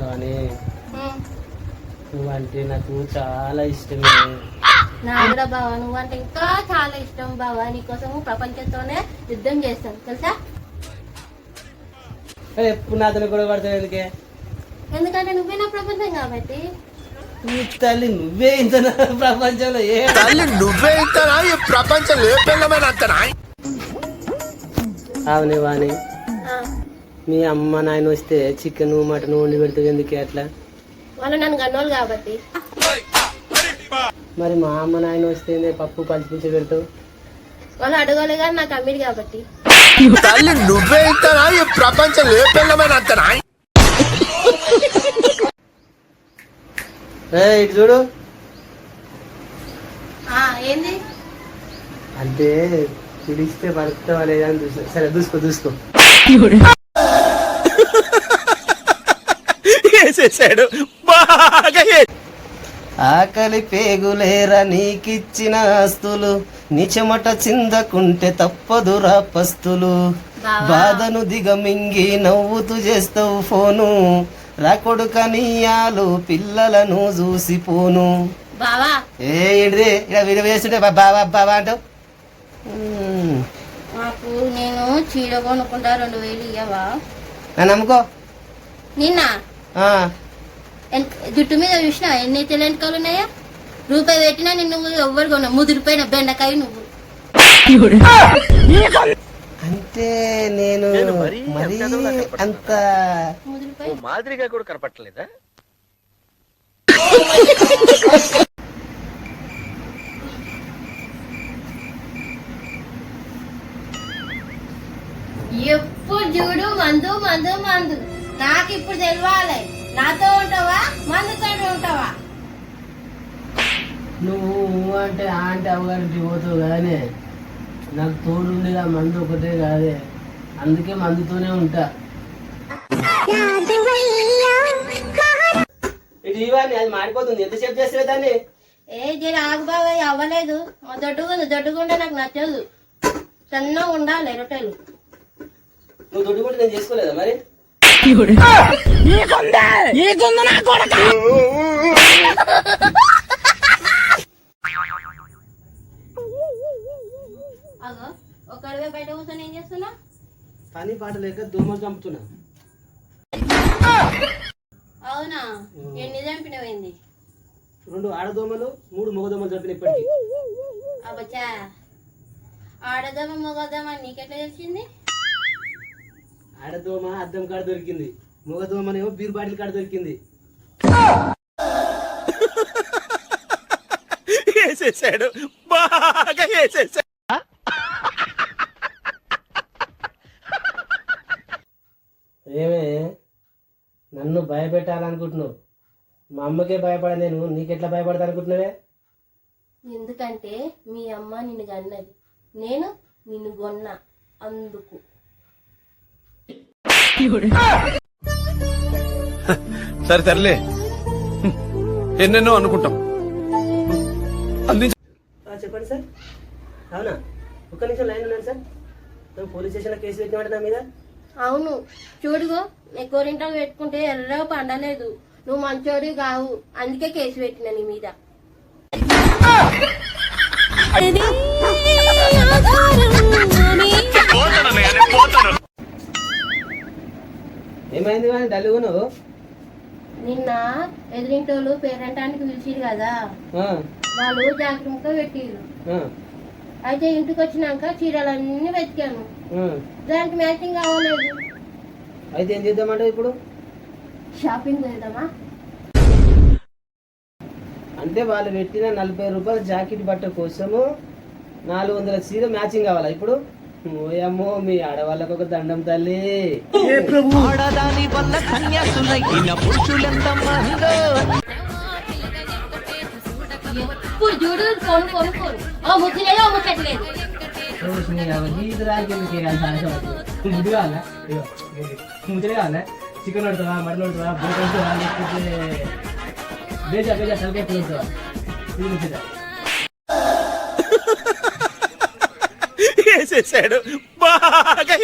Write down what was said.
కానీ. నువ్వంటే నాకు చాలా ఇష్టమే. నాకు కూడా బావ నువ్వంటే ఇంకా చాలా ఇష్టం బావ. నీకోసం ప్రపంచంతోనే యుద్ధం చేస్తాను తెలుసా? ఎప్పుడు నాతో కూడా పడతావు ఎందుకే? ఎందుకంటే నువ్వే నా ప్రపంచం కాబట్టి. నీ తల్లి నువ్వే ఇంత నా ప్రపంచంలో ఏ తల్లి నువ్వే ఇంతనా ఈ ప్రపంచం ఏ పిల్లమైన అంతనా? అవునే వాణి. మీ అమ్మ నాయన వస్తే చికెన్ మటన్ వండి పెడతావు ఎందుకే అట్లా? వాళ్ళు నన్ను గన్నోళ్ళు కాబట్టి. మరి మా అమ్మ నాయన వస్తే పప్పు పచ్చిపుచ్చి పెడతావు? వాళ్ళు అడగలే కానీ నాకు అమ్మిడి కాబట్టి. తల్లి నువ్వే ఇంతనా ఈ ప్రపంచం ఏ పిల్లమైన అంతనా ఇటు చూడు. ఆ, ఏంది? అంటే పిలిస్తే పడతావా లేదా అని చూసా. సరే దూసుకో దూసుకో. వేసేసాడు బాగా ఆకలి పేగులేరా నీకిచ్చిన ఆస్తులు నిచమట చిందకుంటే తప్పదురా పస్తులు. బాధను దిగమింగి నవ్వుతూ చేస్తావు ఫోను. రాకొడుకనియాలు పిల్లలను చూసిపోను ఏ ఏంటిది? ఇలా వీడియో వేస్తుంటే బావా బావా అంటావు మ్మ్. నాకు నేను చీర కొనుక్కుంటా రెండు వేలు ఇయ్యవా? నన్ను నమ్ముకో. నిన్న? జుట్టు మీద చూసినా ఎన్ని తెలంటికాలు ఉన్నాయా రూపాయి పెట్టినా నిన్ను ఎవ్వరు కొన్నా ముదిరిపోయిన బెండకాయ నువ్వు. అంటే నేను మరీ అంత మాదిరిగా కూడా కనపట్టలేదా ఎప్పుడు చూడు మందు మందు మందు. నాకు ఇప్పుడు తెలియాలి నాతో ఉంటావా? మందుతో ఉంటావా? నువ్వు అంటే ఆ అంటే అవగారికి పోతావు కానీ నాకు తోడు ఉండేది ఆ మందు ఒకటే కాదే. అందుకే మందుతోనే ఉంటా. ఇటు ఇవ్వాలి అది మారిపోతుంది. ఎంతసేపు చేస్తే దాన్ని? ఏ జర ఆగు బాగా అవ్వలేదు. దొడ్డుగా దొడ్డుగుంటే నాకు నచ్చదు. సన్నగా ఉండాలి రొట్టెలు. నువ్వు దొడ్డుకుంటే నేను చేసుకోలేదా మరి? అగో ఒకరివే బయట కూర్చొని ఏం చేస్తున్నా పని పాట లేక దోమలు చంపుతున్నా. అవునా? ఎన్ని చంపినమైంది రెండు ఆడదోమలు మూడు మగదోమలు చంపిన ఇప్పటికి. అబ్బచ్చా. ఆడదామా మగదామా నీకెట్లా తెలిసింది? ఆడదోమ అద్దం కాడ దొరికింది. మగదోమనేమో బీర్ బాటిల్ కాడ దొరికింది. వేసేసాడు. బాగా వేసేసాడు ఏమే నన్ను భయపెట్టాలనుకుంటున్నావు. మా అమ్మకే భయపడ నేను నీకెట్లా భయపడతా అనుకుంటున్నావే ఎందుకంటే మీ అమ్మ నిన్ను కన్నది. నేను నిన్ను కొన్న. అందుకు. సరే సర్లే. ఎన్నెన్నో అనుకుంటాం. అందించ చెప్పండి సార్. అవునా? ఒక్క నిమిషం లైన్ ఉన్నాను సార్. నువ్వు పోలీస్ స్టేషన్లో కేసు పెట్టినమాట నా మీద? అవును. చూడుగో నీ కోరింటాకు పెట్టుకుంటే ఎర్రగా పండలేదు. నువ్వు మంచోడి కావు. అందుకే కేసు పెట్టిన నీ మీద. ఏమైంది కానీ డల్లుగా నువ్వు నిన్న ఎదిరింటోళ్ళు పేరంటానికి పిలిచిరు కదా. వాళ్ళు జాగ్రత్తగా పెట్టిరు అయితే ఇంటికి వచ్చినాక చీరలన్నీ వెతికాను. దానికి మ్యాచింగ్ అవ్వలేదు అయితే ఏం చేద్దామంటావు ఇప్పుడు? షాపింగ్ చేద్దామా? అంటే వాళ్ళు పెట్టిన నలభై రూపాయల జాకెట్ బట్ట కోసము నాలుగు వందల చీర మ్యాచింగ్ కావాలా ఇప్పుడు? ఓయమ్మో మీ ఆడవాళ్ళకు ఒక దండం తల్లి. ఎప్పుడు చూడు కొను కొను కొను ఓ ముచ్చలేదు ఓ ముచ్చట్లేదు గీత రాకెందుకు ముద్దు కావాలా? ఇగో, ముచ్చట కావాలా? చికెన్ పడుతుందా మటన్ పడుతుందా బోట్ లేకపోతే బేజా బేజా తలకాయ ఇది ముచ్చట చేశాడు. బాగా